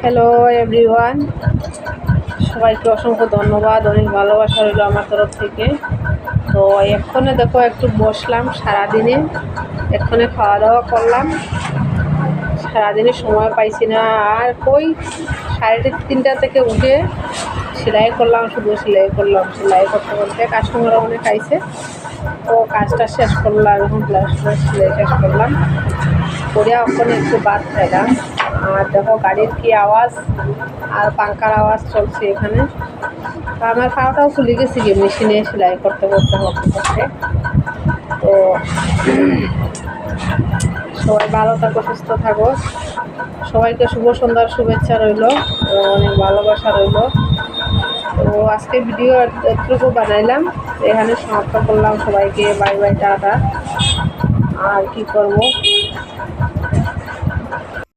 Hello everyone সবাইকে অসংখ্য ধন্যবাদ, অনেক ভালোবাসা রইল আমার তরফ থেকে। তো এক্ষণে দেখো, একটু বসলাম সারাদিনে। এক্ষণে খাওয়া দাওয়া করলাম। সারাদিনে সময় পাইছি না। আর কই, সাড়ে তিনটা থেকে উঠে সেলাই করলাম, শুধু সেলাই করলাম, সেলাই করতে করতে কাস্টমারও অনেক আইছে। তো কাজটা শেষ করলাম, এখন ব্লাউজ সেলাই শেষ করলাম। করে ওখানে একটু বাদ খাইলাম আর দেখো গাড়ির কি আওয়াজ আর পাঙ্কার আওয়াজ চলছে এখানে। আমার পাওয়াটাও খুলে গেছে কি মেশিনে সেলাই করতে করতে করতে করতে। তো সবাই ভালো থাকো, সুস্থ থাকো। সবাইকে শুভ সন্ধ্যার শুভেচ্ছা রইল অনেক ভালোবাসা রইল। তো আজকে ভিডিও এতটুকু বানাইলাম। এখানে সমাপ্ত করলাম সবাইকে। Bye bye, tata. আর কি করব?